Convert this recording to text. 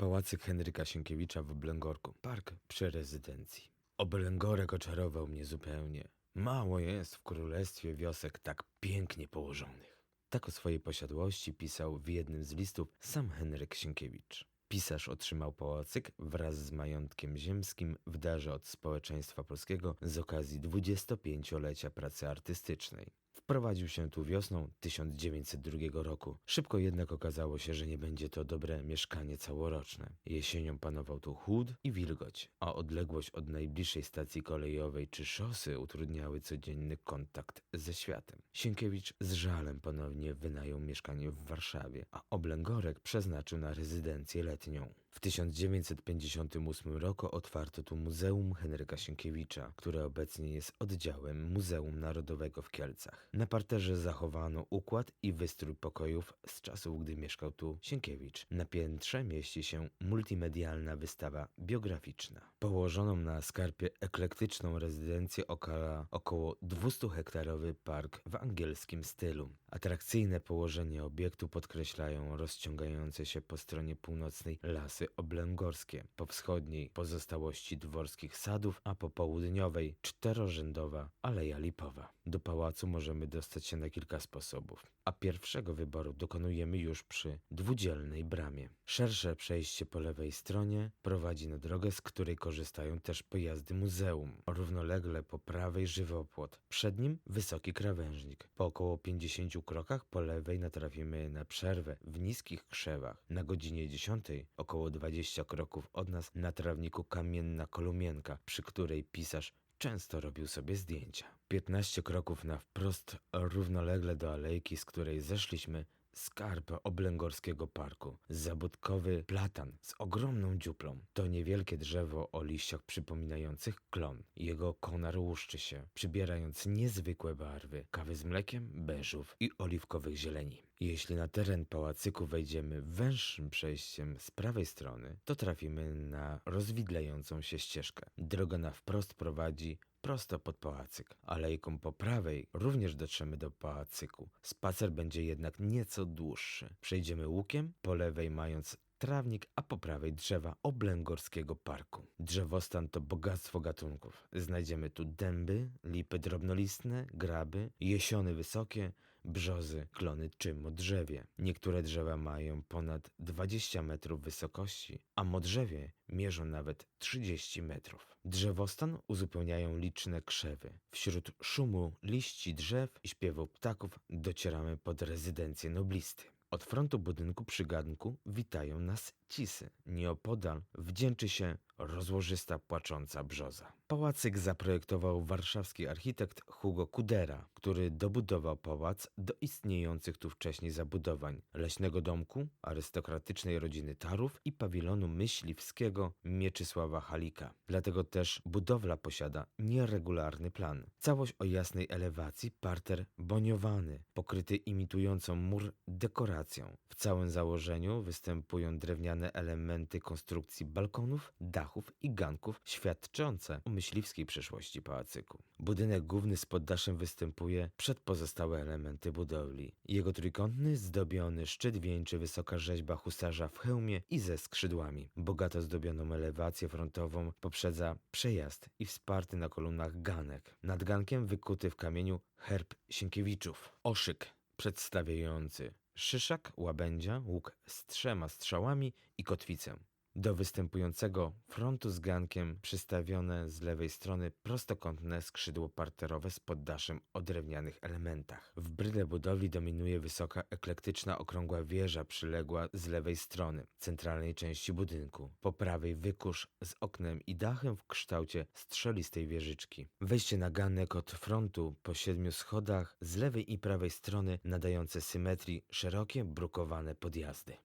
Pałacyk Henryka Sienkiewicza w Oblęgorku. Park przy rezydencji. Oblęgorek oczarował mnie zupełnie. Mało jest w królestwie wiosek tak pięknie położonych. Tak o swojej posiadłości pisał w jednym z listów sam Henryk Sienkiewicz. Pisarz otrzymał pałacyk wraz z majątkiem ziemskim w darze od społeczeństwa polskiego z okazji 25-lecia pracy artystycznej. Wprowadził się tu wiosną 1902 roku. Szybko jednak okazało się, że nie będzie to dobre mieszkanie całoroczne. Jesienią panował tu chłód i wilgoć, a odległość od najbliższej stacji kolejowej czy szosy utrudniały codzienny kontakt ze światem. Sienkiewicz z żalem ponownie wynajął mieszkanie w Warszawie, a Oblęgorek przeznaczył na rezydencję letnią. W 1958 roku otwarto tu Muzeum Henryka Sienkiewicza, które obecnie jest oddziałem Muzeum Narodowego w Kielcach. Na parterze zachowano układ i wystrój pokojów z czasów, gdy mieszkał tu Sienkiewicz. Na piętrze mieści się multimedialna wystawa biograficzna. Położoną na skarpie eklektyczną rezydencję okala około 200-hektarowy park w angielskim stylu. Atrakcyjne położenie obiektu podkreślają rozciągające się po stronie północnej lasy oblęgorskie, po wschodniej pozostałości dworskich sadów, a po południowej czterorzędowa Aleja Lipowa. Do pałacu możemy dostać się na kilka sposobów, a pierwszego wyboru dokonujemy już przy dwudzielnej bramie. Szersze przejście po lewej stronie prowadzi na drogę, z której korzystają też pojazdy muzeum. Równolegle po prawej żywopłot, przed nim wysoki krawężnik. Po około 50 krokach po lewej natrafimy na przerwę w niskich krzewach. Na godzinie 10, około 20 kroków od nas na trawniku kamienna kolumienka, przy której pisarz często robił sobie zdjęcia. 15 kroków na wprost, równolegle do alejki, z której zeszliśmy, skarb oblęgorskiego parku. Zabudkowy platan z ogromną dziuplą. To niewielkie drzewo o liściach przypominających klon. Jego konar łuszczy się, przybierając niezwykłe barwy. Kawy z mlekiem, beżów i oliwkowych zieleni. Jeśli na teren pałacyku wejdziemy węższym przejściem z prawej strony, to trafimy na rozwidlającą się ścieżkę. Droga na wprost prowadzi prosto pod pałacyk. Alejką po prawej również dotrzemy do pałacyku. Spacer będzie jednak nieco dłuższy. Przejdziemy łukiem, po lewej mając trawnik, a po prawej drzewa oblęgorskiego parku. Drzewostan to bogactwo gatunków. Znajdziemy tu dęby, lipy drobnolistne, graby, jesiony wysokie, brzozy, klony czy modrzewie. Niektóre drzewa mają ponad 20 metrów wysokości, a modrzewie mierzą nawet 30 metrów. Drzewostan uzupełniają liczne krzewy. Wśród szumu liści drzew i śpiewu ptaków docieramy pod rezydencję noblisty. Od frontu budynku przy ganku witają nas cisy. Nieopodal wdzięczy się rozłożysta płacząca brzoza. Pałacyk zaprojektował warszawski architekt Hugo Kudera, który dobudował pałac do istniejących tu wcześniej zabudowań leśnego domku, arystokratycznej rodziny Tarów i pawilonu myśliwskiego Mieczysława Halika. Dlatego też budowla posiada nieregularny plan. Całość o jasnej elewacji, parter boniowany, pokryty imitującą mur dekoracją. W całym założeniu występują drewniane elementy konstrukcji balkonów, dachów i ganków świadczące o myśliwskiej przeszłości pałacyku. Budynek główny z poddaszem występuje przed pozostałe elementy budowli. Jego trójkątny, zdobiony szczyt wieńczy wysoka rzeźba husarza w hełmie i ze skrzydłami. Bogato zdobioną elewację frontową poprzedza przejazd i wsparty na kolumnach ganek. Nad gankiem wykuty w kamieniu herb Sienkiewiczów. Oszyk przedstawiający szyszak, łabędzia, łuk z trzema strzałami i kotwicę. Do występującego frontu z gankiem przystawione z lewej strony prostokątne skrzydło parterowe z poddaszem o drewnianych elementach. W bryle budowli dominuje wysoka, eklektyczna, okrągła wieża przyległa z lewej strony centralnej części budynku. Po prawej wykusz z oknem i dachem w kształcie strzelistej wieżyczki. Wejście na ganek od frontu po siedmiu schodach z lewej i prawej strony nadające symetrii szerokie, brukowane podjazdy.